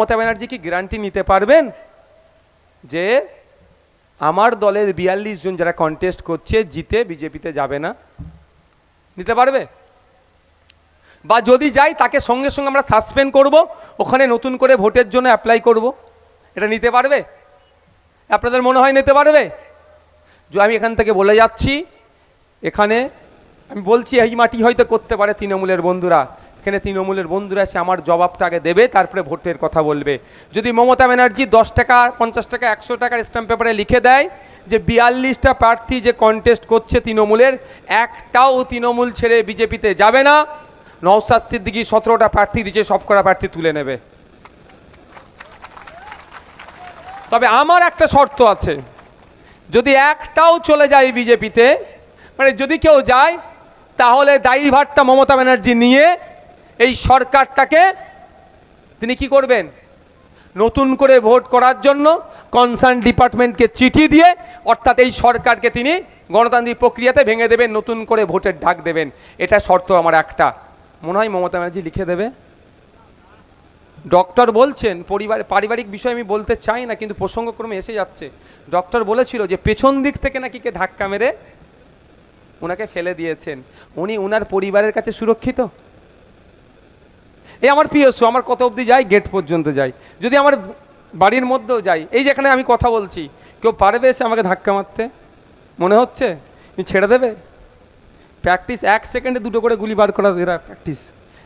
মমতা ব্যানার্জি কি গ্যারান্টি নিতে পারবেন? যে আমার দলের বিয়াল্লিশ জন যারা কন্টেস্ট করছে, জিতে বিজেপিতে যাবে না। নিতে পারবে? বা যদি যাই, তাকে সঙ্গে সঙ্গে আমরা সাসপেন্ড করব, ওখানে নতুন করে ভোটের জন্য অ্যাপ্লাই করব। এটা নিতে পারবে? আপনাদের মনে হয় নিতে পারবে? আমি এখান থেকে বলে যাচ্ছি, এখানে আমি বলছি, এই মাটি হয়তো করতে পারে তৃণমূলের বন্ধুরা। এখানে তৃণমূলের বন্ধুরা এসে আমার জবাবটা আগে দেবে, তারপরে ভোটের কথা বলবে। যদি মমতা ব্যানার্জি দশ টাকা, পঞ্চাশ টাকা, একশো টাকার স্ট্যাম্প পেপারে লিখে দেয় যে বিয়াল্লিশটা প্রার্থী যে কন্টেস্ট করছে তৃণমূলের, একটাও তৃণমূল ছেড়ে বিজেপিতে যাবে না। নওসাদ সিদ্দিকি সতেরোটা প্রার্থী দিচ্ছে সব কটা প্রার্থী তুলে নেবে। তবে আমার একটা শর্ত আছে, যদি একটাও চলে যায় বিজেপিতে মানে যদি কেউ যায়, তাহলে দায়ীভারটা মমতা ব্যানার্জি নিয়ে এই সরকারটাকে তিনি কি করবেন? নতুন করে ভোট করার জন্য কনসার্ন ডিপার্টমেন্টকে চিঠি দিয়ে অর্থাৎ এই সরকারকে তিনি গণতান্ত্রিক প্রক্রিয়াতে ভেঙে দেবেন, নতুন করে ভোটের ডাক দেবেন। এটা শর্ত আমার একটা। মনে হয় মমতা ব্যানার্জি লিখে দেবে। ডক্টর বলছেন, পরিবার পারিবারিক বিষয় আমি বলতে চাই না, কিন্তু প্রসঙ্গক্রমে এসে যাচ্ছে। ডক্টর বলেছিল যে পেছন দিক থেকে নাকি কে ধাক্কা মেরে ওনাকে ফেলে দিয়েছেন। উনি ওনার পরিবারের কাছে সুরক্ষিত? এই আমার পিএসও আমার কত অবধি যাই? গেট পর্যন্ত যাই। যদি আমার বাড়ির মধ্যেও যাই, এই যেখানে আমি কথা বলছি, কেউ পারবে এসে আমাকে ধাক্কা মারতে? মনে হচ্ছে? তুমি ছেড়ে দেবে? প্র্যাকটিস, এক সেকেন্ডে দুটো করে গুলি বার করা এরা প্র্যাকটিস।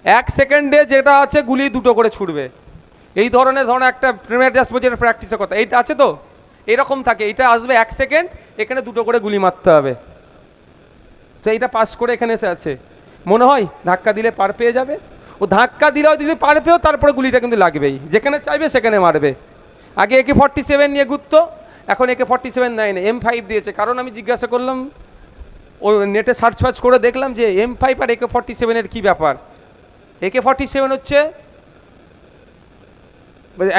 এক সেকেন্ডে যেটা আছে, গুলি দুটো করে ছুটবে এই ধরনের ধরনের একটা প্রিমিয়ার জাস্ট বলছে প্র্যাকটিসের কথা। এইটা আছে তো? এরকম থাকে। এটা আসবে এক সেকেন্ড, এখানে দুটো করে গুলি মারতে হবে। তো এইটা পাস করে এখানে এসে আছে। মনে হয় ধাক্কা দিলে পার পেয়ে যাবে? ও ধাক্কা দিলেও যদি পার পেয়েও তারপরে গুলিটা কিন্তু লাগবেই। যেখানে চাইবে সেখানে মারবে। আগে একে ফর্টি সেভেন নিয়ে ঘুরতো এখন একে ফর্টি সেভেন নেয় না এম ফাইভ দিয়েছে। কারণ আমি জিজ্ঞাসা করলাম, ও নেটে সার্চ ফার্চ করে দেখলাম যে এম ফাইভ আর একে ফর্টি সেভেনের কী ব্যাপার। একে ফর্টি সেভেন হচ্ছে,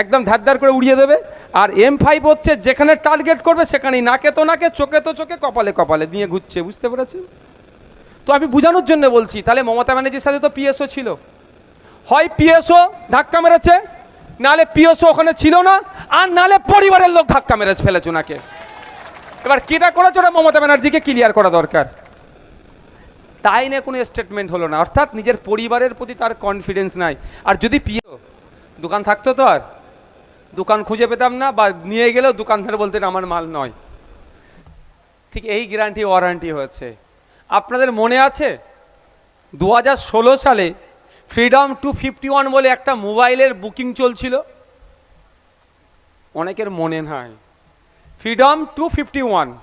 একদম ধার করে উড়িয়ে দেবে, আর এম ফাইভ হচ্ছে যেখানে টার্গেট করবে সেখানেই, নাকে তো নাকে, চোখে তো চোখে, কপালে কপালে দিয়ে ঘুরছে, বুঝতে পেরেছেন? তো আমি বোঝানোর জন্য বলছি, তাহলে মমতা ব্যানার্জির সাথে তো পিএসও ছিল। হয় পিএসও ধাক্কা মেরেছে, নালে পিএসও ওখানে ছিল না, আর নালে পরিবারের লোক ধাক্কা মেরেছে ফেলেছে ওনাকে। এবার কিটা করেছে ওটা মমতা ব্যানার্জিকে ক্লিয়ার করা দরকার। তাই নিয়ে কোনো স্টেটমেন্ট হলো না। অর্থাৎ নিজের পরিবারের প্রতি তার কনফিডেন্স নাই। আর যদি পিও দোকান থাকতো তো আর। দোকান খুঁজে পেতাম না বা নিয়ে গেলেও দোকানদার বলতেন আমার মাল নয়। ঠিক এই গ্যারান্টি ওয়ারান্টি হয়েছে। আপনাদের মনে আছে? দু হাজার ষোলো সালে ফ্রিডম টু ফিফটি ওয়ান বলে একটা মোবাইলের বুকিং চলছিল। অনেকের মনে নাই। ফ্রিডম টু ফিফটি ওয়ান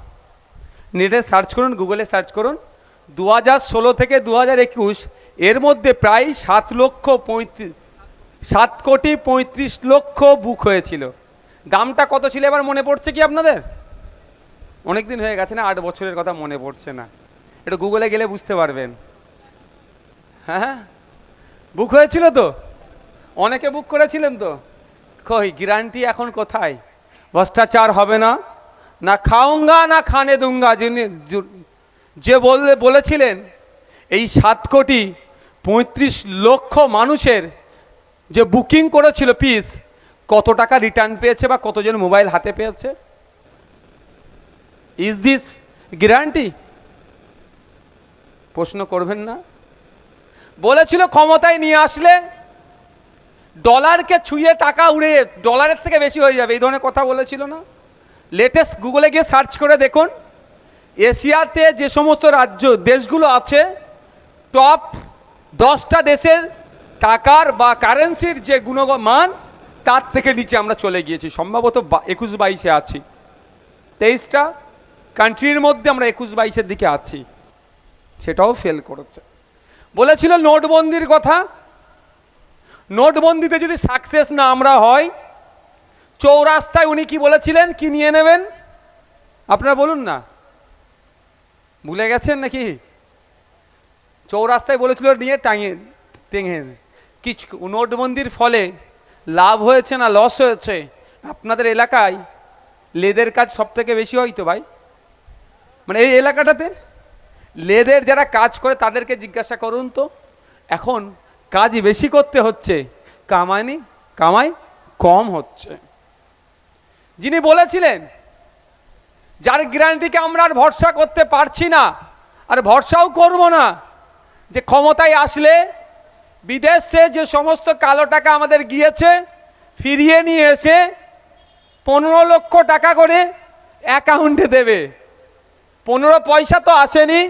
নেটে সার্চ করুন, গুগলে সার্চ করুন। দু হাজার ষোলো থেকে দু হাজার একুশ, এর মধ্যে প্রায় সাত লক্ষ পঁয়ত্রিশ, সাত কোটি পঁয়ত্রিশ লক্ষ বুক হয়েছিল। দামটা কত ছিল এবার মনে পড়ছে কি আপনাদের? অনেক দিন হয়ে গেছে না, আট বছরের কথা মনে পড়ছে না। এটা গুগলে গেলে বুঝতে পারবেন। হ্যাঁ। বুক হয়েছিল তো? অনেকে বুক করেছিলেন তো? কই, গ্যারান্টি এখন কোথায়? ভ্রষ্টাচার হবে না? না খাউঙ্গা না খানে দুঙ্গা, যিনি যে বললে বলেছিলেন, এই সাত কোটি পঁয়ত্রিশ লক্ষ মানুষের যে বুকিং করেছিল পিস, কত টাকা রিটার্ন পেয়েছে বা কতজন মোবাইল হাতে পেয়েছে? ইজ দিস গ্যারান্টি প্রশ্ন করবেন না? বলেছিল ক্ষমতায় নিয়ে আসলে ডলারকে ছুঁয়ে টাকা উড়ে ডলারের থেকে বেশি হয়ে যাবে, এই ধরনের কথা বলেছিল না? লেটেস্ট গুগলে গিয়ে সার্চ করে দেখুন, এশিয়াতে যে সমস্ত রাজ্য, দেশগুলো আছে টপ দশটা দেশের টাকার বা কারেন্সির যে গুণমান তার থেকে নিচে আমরা চলে গিয়েছি। সম্ভবত একুশ বাইশে আছি। তেইশটা কান্ট্রির মধ্যে আমরা একুশ বাইশের দিকে আছি। সেটাও ফেল করেছে। বলেছিল নোটবন্দির কথা। নোটবন্দিতে যদি সাকসেস না আমরা হয়, চৌরাস্তায় উনি কি বলেছিলেন? কি নিয়ে নেবেন? আপনারা বলুন না। ভুলে গেছেন নাকি? চৌরাস্তায় বলেছিল নিয়ে টাঙিয়ে টেঙে কিছু নোটবন্দির ফলে লাভ হয়েছে না লস হয়েছে? আপনাদের এলাকায় লেদের কাজ সব থেকে বেশি হয় তো ভাই? মানে এই এলাকাটাতে? লেদের যারা কাজ করে তাদেরকে জিজ্ঞাসা করুন তো। এখন কাজ বেশি করতে হচ্ছে কামায়নি কামাই কম হচ্ছে। যিনি বলেছিলেন, যার গ্যারান্টিকে আমরা আর ভরসা করতে পারছি না, আর ভরসাও করব না, যে ক্ষমতায় আসলে বিদেশে যে সমস্ত কালো টাকা আমাদের গিয়েছে, ফিরিয়ে নিয়ে এসে পনেরো লক্ষ টাকা করে অ্যাকাউন্টে দেবে। পনেরো পয়সা তো আসেনি।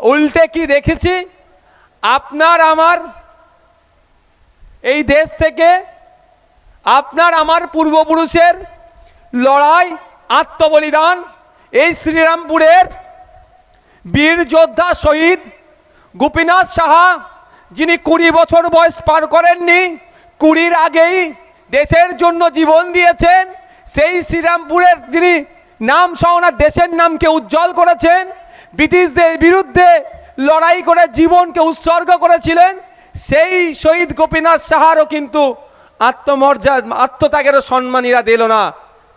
উল্টে কি দেখেছি? আপনার আমার এই দেশ থেকে আপনার আমার পূর্বপুরুষের লড়াই, আত্মবলিদান এই শ্রীরামপুরের বীর যোদ্ধা শহীদ গোপীনাথ সাহা, যিনি কুড়ি বছর বয়স পার করেননি, কুড়ির আগেই দেশের জন্য জীবন দিয়েছেন, সেই শ্রীরামপুরের যিনি নাম সহ দেশের নামকে উজ্জ্বল করেছেন। ব্রিটিশদের বিরুদ্ধে লড়াই করে জীবনকে উৎসর্গ করেছিলেন। সেই শহীদ গোপীনাথ সাহারও কিন্তু আত্মমর্যাদা আত্মত্যাগেরও সম্মানীরা দিল না।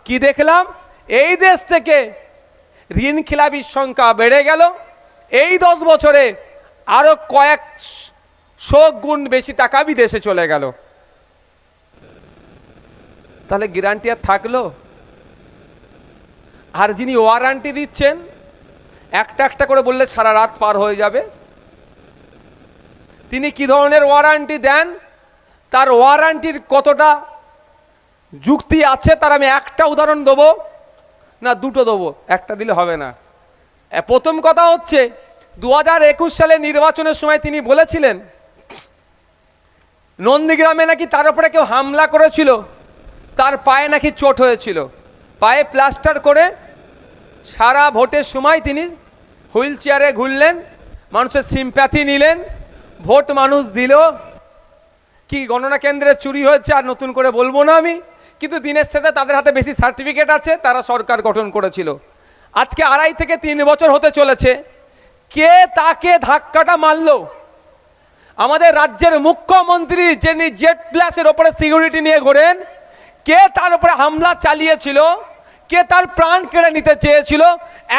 কি দেখলাম? এই দেশ থেকে ঋণ খিলাপির সংখ্যা বেড়ে গেল। এই দশ বছরে আরও কয়েক শো গুণ বেশি টাকা বিদেশে চলে গেল। তাহলে গ্যারান্টি আর থাকল? আর যিনি ওয়ারান্টি দিচ্ছেন, একটা একটা করে বললে সারা রাত পার হয়ে যাবে। তিনি কি ধরনের ওয়ারান্টি দেন? তার ওয়ারান্টির কতটা যুক্তি আছে, তার আমি একটা উদাহরণ দেবো। না, দুটো দেবো, একটা দিলে হবে না। প্রথম কথা হচ্ছে দু হাজার একুশ সালে নির্বাচনের সময় তিনি বলেছিলেন, নন্দীগ্রামে নাকি তার উপরে কেউ হামলা করেছিল, তার পায়ে নাকি চোট হয়েছিল। পায়ে প্লাস্টার করে সারা ভোটের সময় তিনি হুইল চেয়ারে ঘুরলেন, মানুষের সিম্প্যাথি নিলেন, ভোট মানুষ দিল। কি গণনা কেন্দ্রে চুরি হয়েছে আর নতুন করে বলব না আমি, কিন্তু দিনের শেষে তাদের হাতে বেশি সার্টিফিকেট আছে, তারা সরকার গঠন করেছিল। আজকে আড়াই থেকে তিন বছর হতে চলেছে। কে তাকে ধাক্কাটা মারলো? আমাদের রাজ্যের মুখ্যমন্ত্রী যিনি জেট প্লাসের ওপরে সিকিউরিটি নিয়ে ঘোরেন, কে তার উপরে হামলা চালিয়েছিল? কে তার প্রাণ কেড়ে নিতে চেয়েছিল,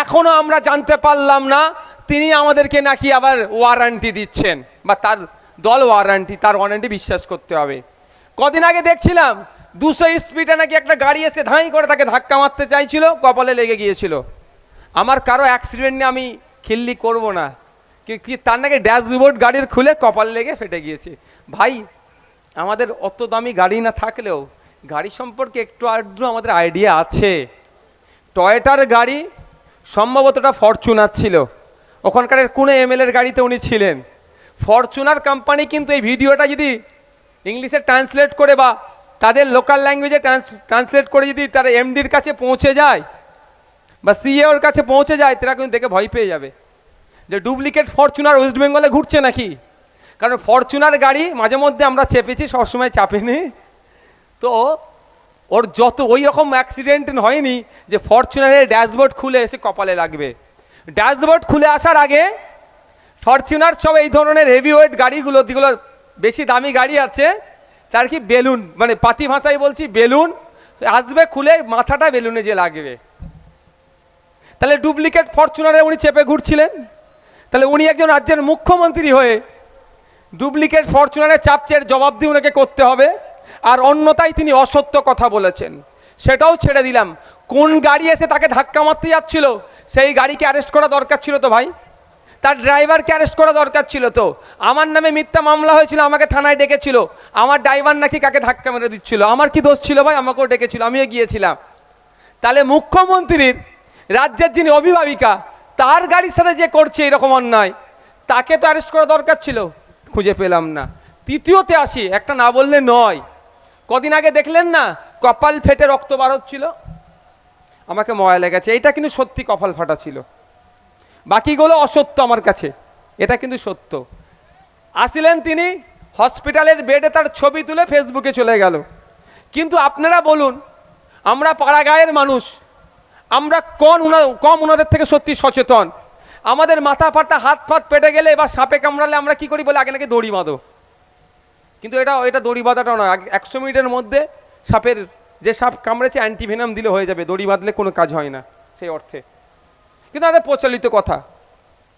এখনও আমরা জানতে পারলাম না। তিনি আমাদেরকে নাকি আবার ওয়ারান্টি দিচ্ছেন, বা তার দল ওয়ারান্টি তার ওয়ারান্টি বিশ্বাস করতে হবে। কদিন আগে দেখছিলাম, দুশো স্পিডে নাকি একটা গাড়ি এসে ধাঁই করে তাকে ধাক্কা মারতে চাইছিল, কপালে লেগে গিয়েছিল। আমার কারও অ্যাক্সিডেন্ট নিয়ে আমি খিল্লি করব না। কি তার নাকি ড্যাশবোর্ড গাড়ির খুলে কপাল লেগে ফেটে গিয়েছে। ভাই, আমাদের অত দামি গাড়ি না থাকলেও গাড়ি সম্পর্কে একটু আধটু আমাদের আইডিয়া আছে। টয়েটার গাড়ি সম্ভবত ওটা ফরচুনার ছিল। ওখানকার কোনো এমএলএর গাড়িতে উনি ছিলেন। ফরচুনার কোম্পানি কিন্তু এই ভিডিওটা যদি ইংলিশে ট্রান্সলেট করে বা তাদের লোকাল ল্যাঙ্গুয়েজে ট্রান্সলেট করে যদি তার এমডির কাছে পৌঁছে যায় বা সিএওর কাছে পৌঁছে যায়, তারা কিন্তু দেখে ভয় পেয়ে যাবে। যে ডুপ্লিকেট ফরচুনার ওয়েস্ট বেঙ্গলে ঘুরছে নাকি? কারণ ফরচুনার গাড়ি মাঝে মধ্যে আমরা চেপেছি, সবসময় চাপিনি। তো ওর যত ওই রকম অ্যাক্সিডেন্ট হয়নি যে ফরচুনারের ড্যাশবোর্ড খুলে এসে কপালে লাগবে। ড্যাশবোর্ড খুলে আসার আগে ফরচুনার সব এই ধরনের হেভি ওয়েট গাড়িগুলো, যেগুলো বেশি দামি গাড়ি আছে, তার কি বেলুন মানে পাতি ভাষায় বলছি, বেলুন আসবে খুলে মাথাটা বেলুনে যে লাগবে। তাহলে ডুপ্লিকেট ফরচুনারে উনি চেপে ঘুরছিলেন। তাহলে উনি একজন রাজ্যের মুখ্যমন্ত্রী হয়ে ডুপ্লিকেট ফরচুনারের চাপচের জবাব দিয়ে ওনাকে করতে হবে। আর অন্যতায় তিনি অসত্য কথা বলেছেন। সেটাও ছেড়ে দিলাম। কোন গাড়ি এসে তাকে ধাক্কা মারতে যাচ্ছিল? সেই গাড়িকে অ্যারেস্ট করা দরকার ছিল তো ভাই? তার ড্রাইভারকে অ্যারেস্ট করা দরকার ছিল তো। আমার নামে মিথ্যা মামলা হয়েছিল, আমাকে থানায় ডেকেছিল। আমার ড্রাইভার নাকি কাকে ধাক্কা মেরে দিচ্ছিল? আমার কি দোষ ছিল ভাই? আমাকেও ডেকেছিল, আমিও গিয়েছিলাম। তাহলে মুখ্যমন্ত্রীর, রাজ্যের যিনি অভিভাবিকা, তার গাড়ির সাথে যে করছে এরকম অন্যায়, তাকে তো অ্যারেস্ট করা দরকার ছিল? খুঁজে পেলাম না। তৃতীয়তে আসি, একটা না বললে নয়। কদিন আগে দেখলেন না কপাল ফেটে রক্ত বার হচ্ছিল? আমাকে ময়া লেগেছে। এটা কিন্তু সত্যি কপাল ফাটা ছিল। বাকিগুলো অসত্য আমার কাছে। এটা কিন্তু সত্য। আসিলেন তিনি, হসপিটালের বেডে তার ছবি তুলে ফেসবুকে চলে গেল। কিন্তু আপনারা বলুন, আমরা পাড়াগাঁয়ের মানুষ, আমরা কোন কম ওনাদের থেকে সত্যি সচেতন? আমাদের মাথা ফাটা, হাত ফাত পেটে গেলে বা সাপে কামড়ালে আমরা কি করি বলে আগে নাকি দড়ি বাঁধো? কিন্তু এটা এটা দড়ি বাঁধাটাও নয়। একশো মিনিটের মধ্যে সাপের যে সাপ কামড়েছে অ্যান্টিভেনাম দিলে হয়ে যাবে। দড়ি বাঁধলে কোনো কাজ হয় না সেই অর্থে। কিন্তু আমাদের প্রচলিত কথা।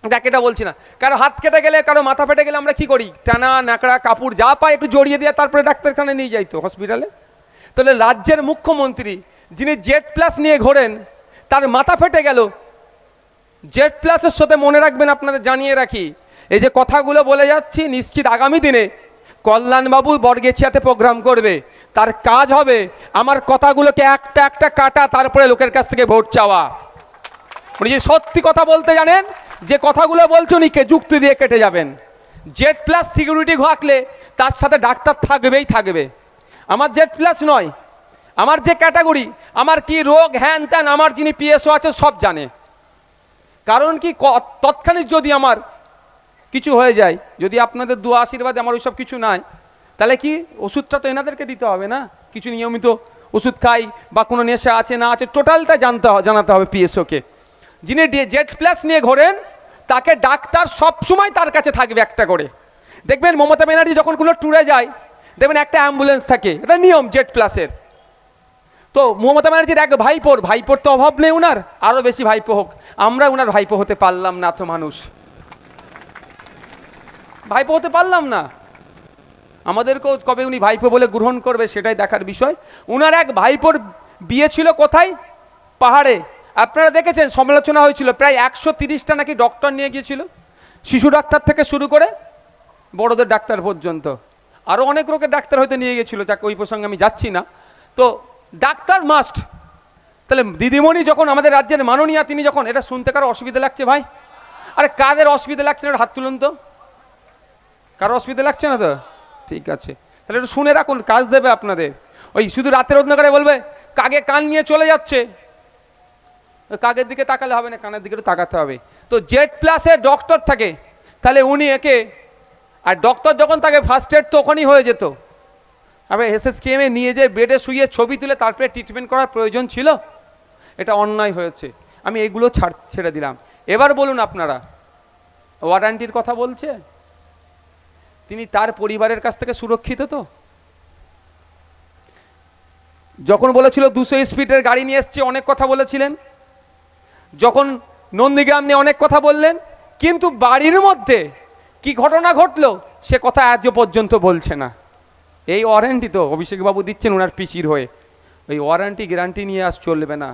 দেখ, এটা বলছি না। কারও হাত কেটে গেলে, কারও মাথা ফেটে গেলে আমরা কি করি? টানা নাকড়া কাপড় যা পাই একটু জড়িয়ে দিয়ে তারপরে ডাক্তারখানায় নিয়ে যাই তো হসপিটালে তাহলে রাজ্যের মুখ্যমন্ত্রী যিনি জেড প্লাস নিয়ে ঘোরেন, তার মাথা ফেটে গেল। জেড প্লাসের সাথে মনে রাখবেন, আপনাদের জানিয়ে রাখি। এই যে কথাগুলো বলে যাচ্ছি, নিশ্চিত আগামী দিনে কল্যাণবাবু বর্গেছিয়াতে প্রোগ্রাম করবে। তার কাজ হবে আমার কথাগুলোকে একটা একটা কাটা তারপরে লোকের কাছ থেকে ভোট চাওয়া। উনি যে সত্যি কথা বলতে জানেন, যে কথাগুলো বলছে উনি কে যুক্তি দিয়ে কেটে যাবেন। জেড প্লাস সিকিউরিটি ঘাকলে তার সাথে ডাক্তার থাকবেই থাকবে। আমার জেড প্লাস নয়, আমার যে ক্যাটাগরি, আমার কি রোগ, হ্যান ত্যান, আমার যিনি পিএসও আছে সব জানে। কারণ কি তৎক্ষণিক যদি আমার কিছু হয়ে যায়। যদি আপনাদের দু আশীর্বাদ, আমার ওইসব কিছু নাই, তাহলে কি ওষুধটা তো এনাদেরকে দিতে হবে না? কিছু নিয়মিত ওষুধ খাই বা কোনো নেশা আছে না আছে, টোটালটা জানতে জানাতে হবে পিএসওকে। যিনি জেড প্লাস নিয়ে ঘোরেন, তাকে ডাক্তার সবসময় তার কাছে থাকবে একটা করে। দেখবেন মমতা ব্যানার্জি যখন কোনো ট্যুরে যায়, দেখবেন একটা অ্যাম্বুলেন্স থাকে, এটা নিয়ম জেড প্লাসের। তো মমতা ব্যানার্জির এক ভাইপোর ভাইপোর তো অভাব নেই উনার আরও বেশি ভাইপো হোক। আমরা উনার ভাইপো হতে পারলাম না তো মানুষ। ভাইপো হতে পারলাম না। আমাদেরকেও কবে উনি ভাইপো বলে গ্রহণ করবে সেটাই দেখার বিষয়। উনার এক ভাইপোর বিয়ে ছিল কোথায়? পাহাড়ে। আপনারা দেখেছেন, সমালোচনা হয়েছিল, প্রায় একশো তিরিশটা নাকি ডক্টর নিয়ে গিয়েছিল। শিশু ডাক্তার থেকে শুরু করে বড়দের ডাক্তার পর্যন্ত। আরও অনেক রোগের ডাক্তার হয়তো নিয়ে গেছিল যাকে ওই প্রসঙ্গে আমি যাচ্ছি না। তো ডাক্তার মাস্ট তাহলে দিদিমণি যখন আমাদের রাজ্যের মাননীয়া, তিনি যখন, এটা শুনতে কারও অসুবিধা লাগছে ভাই? আরে কাদের অসুবিধা লাগছে না হাত তুলুন তো। কারও অসুবিধা লাগছে না তো? ঠিক আছে। তাহলে একটু শুনে রাখুন, কাজ দেবে আপনাদের। ওই শুধু রাতের অন্ধকারে বলবে কাগে কান নিয়ে চলে যাচ্ছে? কাগের দিকে তাকালে হবে না, কানের দিকে তাকাতে হবে। তো জেড প্লাসে ডক্টর থাকে, তাহলে উনি একে, আর ডক্টর যখন তাকে ফার্স্ট এড তো ওখানেই হয়ে যেত। আবার এসএসকেএমে নিয়ে যে বেডে শুয়ে ছবি তুলে তারপরে ট্রিটমেন্ট করার প্রয়োজন ছিল? এটা অন্যায় হয়েছে। আমি এগুলো ছাড়, ছেড়ে দিলাম। এবার বলুন আপনারা ওয়ারান্টির কথা বলছে? তিনি তার পরিবারের কাছ থেকে সুরক্ষিত তো? যখন বলেছিল দুশো স্পিডের গাড়ি নিয়ে এসছে, অনেক কথা বলেছিলেন। যখন নন্দীগ্রাম নিয়ে অনেক কথা বললেন, কিন্তু বাড়ির মধ্যে কি ঘটনা ঘটলো, সে কথা আজও পর্যন্ত বলছে না। এই ওয়ারেন্টি তো, অভিষেকবাবু দিচ্ছেন ওনার পিসির হয়ে। ওই ওয়ারেন্টি, গ্যারান্টি নিয়ে আজ চলবে না।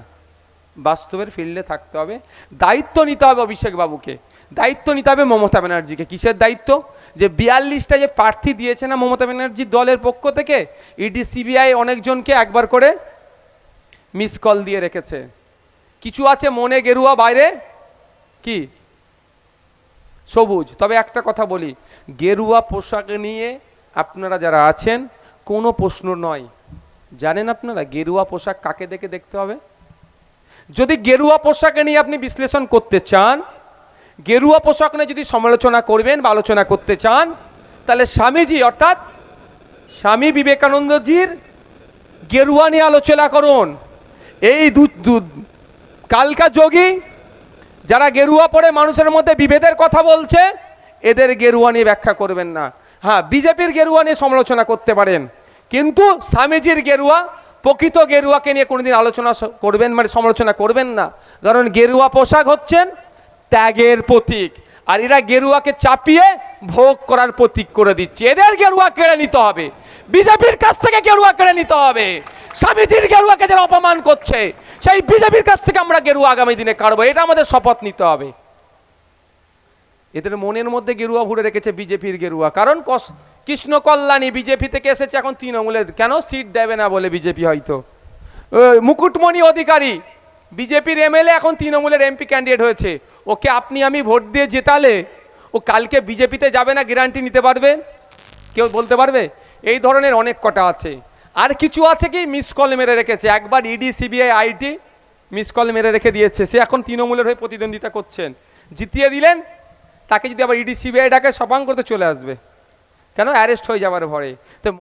বাস্তবের ফিল্ডে থাকতে হবে, দায়িত্ব নিতে হবে অভিষেকবাবুকে। দায়িত্ব নিতে হবে মমতা ব্যানার্জিকে। কিসের দায়িত্ব? যে বিয়াল্লিশটা যে প্রার্থী দিয়েছে না মমতা ব্যানার্জির দলের পক্ষ থেকে, ইডি, সিবিআই অনেকজনকে একবার করে মিস কল দিয়ে রেখেছে। কিছু আছে মনে গেরুয়া বাইরে? কি? সবুজ। তবে একটা কথা বলি, গেরুয়া পোশাক নিয়ে আপনারা যারা আছেন, কোনো প্রশ্ন নয়। জানেন আপনারা গেরুয়া পোশাক কাকে দেখে দেখতে হবে? যদি গেরুয়া পোশাকে নিয়ে আপনি বিশ্লেষণ করতে চান গেরুয়া পোশাক নিয়ে যদি সমালোচনা করবেন বা আলোচনা করতে চান, তাহলে স্বামীজি, অর্থাৎ স্বামী বিবেকানন্দজির গেরুয়া নিয়ে আলোচনা করুন। এই দু কালকা যোগী যারা গেরুয়া পরে মানুষের মধ্যে বিভেদের কথা বলছে, এদের গেরুয়া নিয়ে ব্যাখ্যা করবেন না। হ্যাঁ বিজেপির গেরুয়া নিয়ে সমালোচনা করতে পারেন। কিন্তু স্বামীজির গেরুয়া, প্রকৃত গেরুয়াকে নিয়ে কোনোদিন আলোচনা করবেন মানে সমালোচনা করবেন না। কারণ গেরুয়া পোশাক হচ্ছেন ত্যাগের প্রতীক। আর এরা গেরুয়াকে চাপিয়ে ভোগ করার প্রতীক করে দিচ্ছে। এদের গেরুয়া কেড়ে নিতে হবে। বিজেপির কাছ থেকে গেরুয়া কেড়ে নিতে হবে। স্বামীজির গেরুয়াকে যারা অপমান করছে, সেই বিজেপির কাছ থেকে আমরা গেরুয়া আগামী দিনে কাটবো এটা আমাদের শপথ নিতে হবে। এদের মনের মধ্যে গেরুয়া ভরে রেখেছে বিজেপির গেরুয়া। কারণ কৃষ্ণ কল্যাণী বিজেপি থেকে এসেছে এখন তৃণমূলের। কেন? সিট দেবে না বলে বিজেপি হয়তো। মুকুটমণি অধিকারী বিজেপির এমএলএ এখন তৃণমূলের এমপি ক্যান্ডিডেট হয়েছে। ওকে আপনি আমি ভোট দিয়ে জেতালে ও কালকে বিজেপিতে যাবে না গ্যারান্টি নিতে পারবেন কেউ বলতে পারবে? এই ধরনের অনেক কটা আছে। আর কিছু আছে কি? মিস কল মেরে রেখেছে। একবার ED CBI IT miss call মেরে রেখে দিয়েছে। সে এখন তৃণমূলের হয়ে প্রতিদ্বন্দ্বিতা করছেন। জিতিয়ে দিলেন, তাকে যদি আবার ইডি সিবিআই ডাকে সপাং করতে চলে আসবে। কেন? অ্যারেস্ট হয়ে যাবার ভরে তো